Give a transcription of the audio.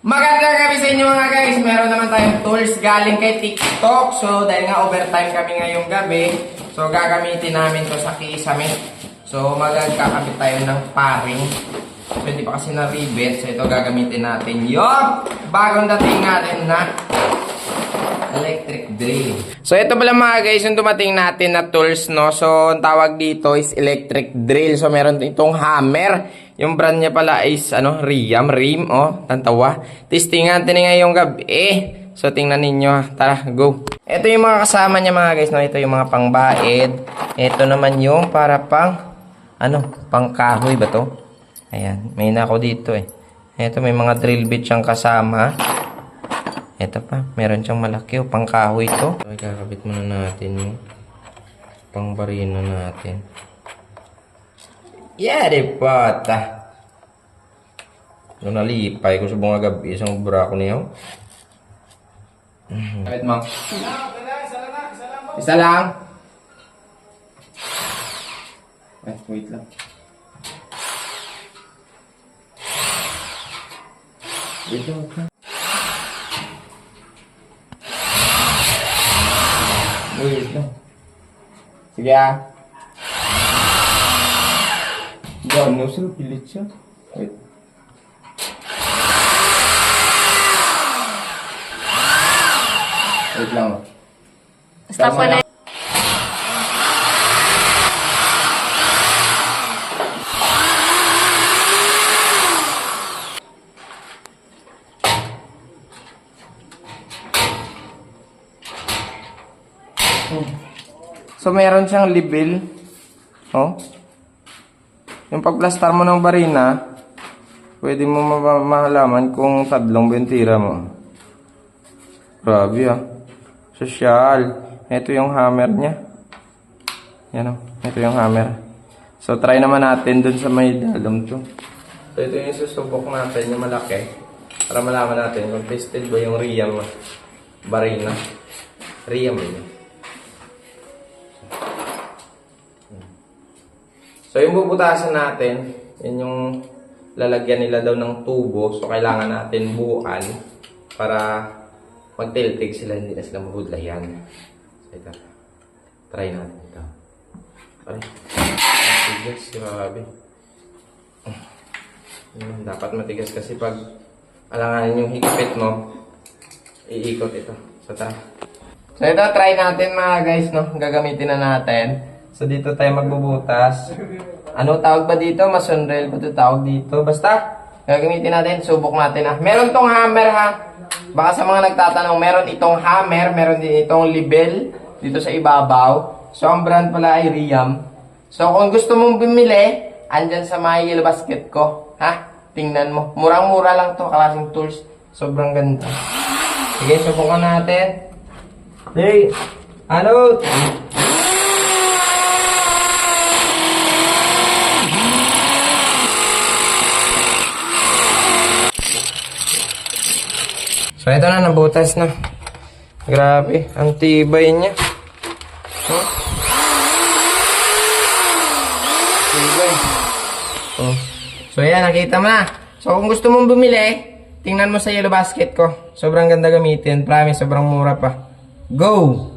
Magandang gabi sa inyo mga guys. Meron naman tayong tools galing kay TikTok. So, dahil nga overtime kami ngayong gabi, so gagamitin namin to sa kisame. So, magagkakabit tayo ng paring. So, hindi pa kasi na-rivet. So, ito gagamitin natin yung bagong dating natin na electric drill. So, ito pala mga guys, yung dumating natin na tools, no? So, ang tawag dito is electric drill. So, meron itong hammer. Yung brand niya pala is, ano, Riam, Rim, oh, tantawa. Testingan natin ngayong gabi. Eh, so, tingnan ninyo, ha. Tara, go. Ito yung mga kasama niya mga guys, no? Ito yung mga pangbaid. Ito naman yung para pang, ano, pang kahoy ba to? Ayan, may na ako dito eh. Ito, may mga drill bit siyang kasama. Ito pa, meron siyang malaki o pangkahoy ito. So, ikakabit muna natin yung pangbarino natin. Yari pata. Yung nalipay ko sa bunga gabi, isang bra ko niyo. Kapit mo. Isa lang. Wait. Wait lang, wait lang. Wait lang. Sige ah. Gano sila pilit siya. Wait. Wait lang. oh. Stop na. So, meron siyang libil. Oh. Yung pagplastar mo ng barina, pwede mo ma- ma- mahalaman kung tadlong ba yung tira mo. Grabe ah. Sosyal. Ito yung hammer niya. Yan oh. Ito yung hammer. So, try naman natin dun sa may dalom to. So, ito yung susubok natin, yung malaki. Para malaman natin kung tested ba yung Riam barina. Riam yun. So, yung bubutasan natin, yun yung lalagyan nila daw ng tubo. So, kailangan natin buuan para magtiltig sila, hindi na sila mabudlayan. So, ito. Try natin ito. Ay, matigas, grabe. Yun, dapat matigas kasi pag alanganin yung higpit mo, iikot ito. So, tara. So, ito, try natin mga guys, no? Gagamitin na natin. So, dito tayo magbubutas. Ano tawag ba dito? Masonrel ba ito tawag dito? Basta, gagamitin natin. Subok natin ha. Meron tong hammer ha. Baka sa mga nagtatanong, meron itong hammer, meron din itong libel dito sa ibabaw. So, ang brand pala ay Riam. So, kung gusto mong bumili, andyan sa my yellow basket ko. Ha? Tingnan mo. Murang-mura lang to, klaseng tools. Sobrang ganda. Sige, subukan natin. Hey, ano? So, ito na, nabutas na. Grabe, ang tibay niya. Huh? Tibay. Oh. So, yan, nakita mo na. So, kung gusto mong bumili, tingnan mo sa yellow basket ko. Sobrang ganda gamitin. Promise, sobrang mura pa. Go!